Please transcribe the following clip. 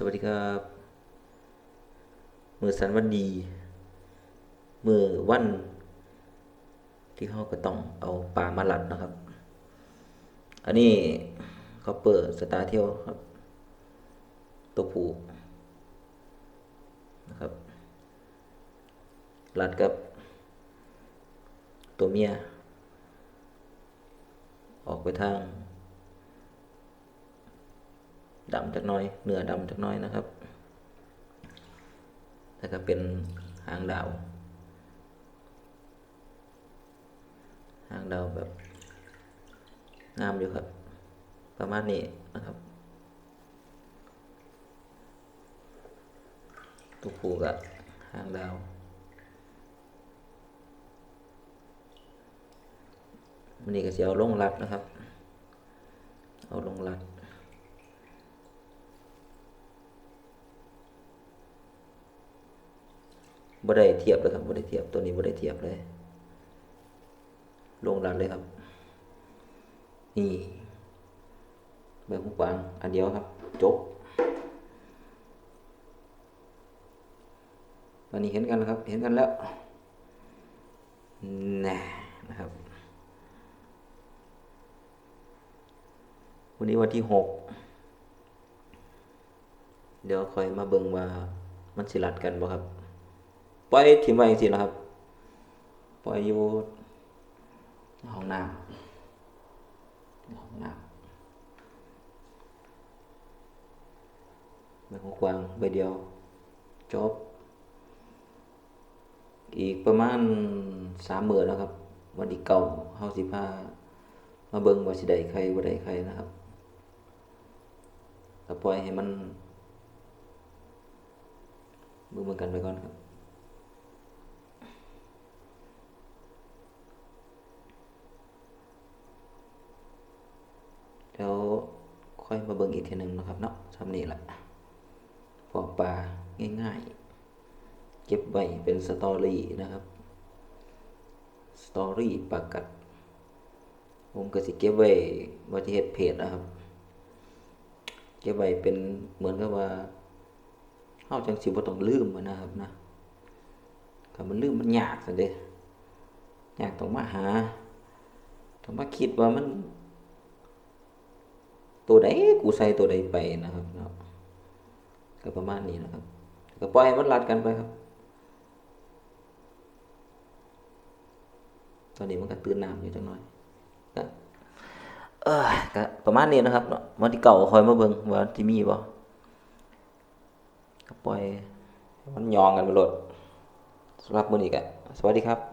สวัสดีครับมือสันวันดี มือวัน ที่เขาก็ต้องเอาปลามาหลัดนะครับ อันนี้เขาเปิดสตาร์เที่ยวครับ ตัวผูนะครับหลัดกับ ตัวเมีย ออกไปทาง ดำจักน้อยเนื้อดำจักน้อยนะครับแล้วก็เป็นหางดาว หางดาวแบบงามอยู่ครับ ประมาณนี้นะครับตุกผูกับหางดาววันนี้ก็จะเอาลงรัดนะครับ เอาลงรัด บ่ได้เทียบเลยครับบ่ได้เทียบตัวนี้บ่ได้เทียบเลย ลงรัดเลยครับ นี่ใบอร์หูกวาง อันเดียวครับ จบตอนนี้เห็นกันแล้วครับ เห็นกันแล้วน่นะครับ วันนี้วันที่หกเดี๋ยวคอยมาเบิ่งว่ามันสิรัดกันบ่ครับ ปล่อยถิ่มไว้จริงๆนะครับ ปล่อยอยู่ห้องน้ำห้องน้ำใบหูกวางใบเดียวจบ อีกประมาณสามหมื่นแล้วครับ วันที่เก่าเฮาสิพามาเบิ่งว่าสิได้ใครบ่ได้ใครนะครับก็ปล่อยให้มันเบิ่งๆกันไปก่อนครับ แล้วค่ อยมาเบิ่งอีกทีหนึ่งนะครับเนาะทำนี่แหละปอปลาง่ายๆ เก็บไว้เป็นสตอรี่นะครับ สตอรี่ปากัด ผมก็สิเก็บไว้ว่าที่เฮ็ดเพจนะครับ เก็บไว้เป็นเหมือนกับว่าเฮาจังสิบ่ต้องลืมนะครับนะถ้ามันลืมมันยากซั่นเด้ยากต้องมาหาต้องมาคิดว่ามัน ตัวใดกูใส่ตัวใดไปนะครับเนาะก็ประมาณนี้นะครับ ก็ปล่อยให้มันรัดกันไปครับ ตอนนี้มันก็ตื่นน้ำอยู่จังหน่อยก็เออก็ประมาณนี้นะครับเนาะวันที่เก่าคอยมาเบิ่งว่าที่มีบ่ก็ปล่อยมันยองกันไปโลดสำหรับมื้อนี้ก็สวัสดีครับ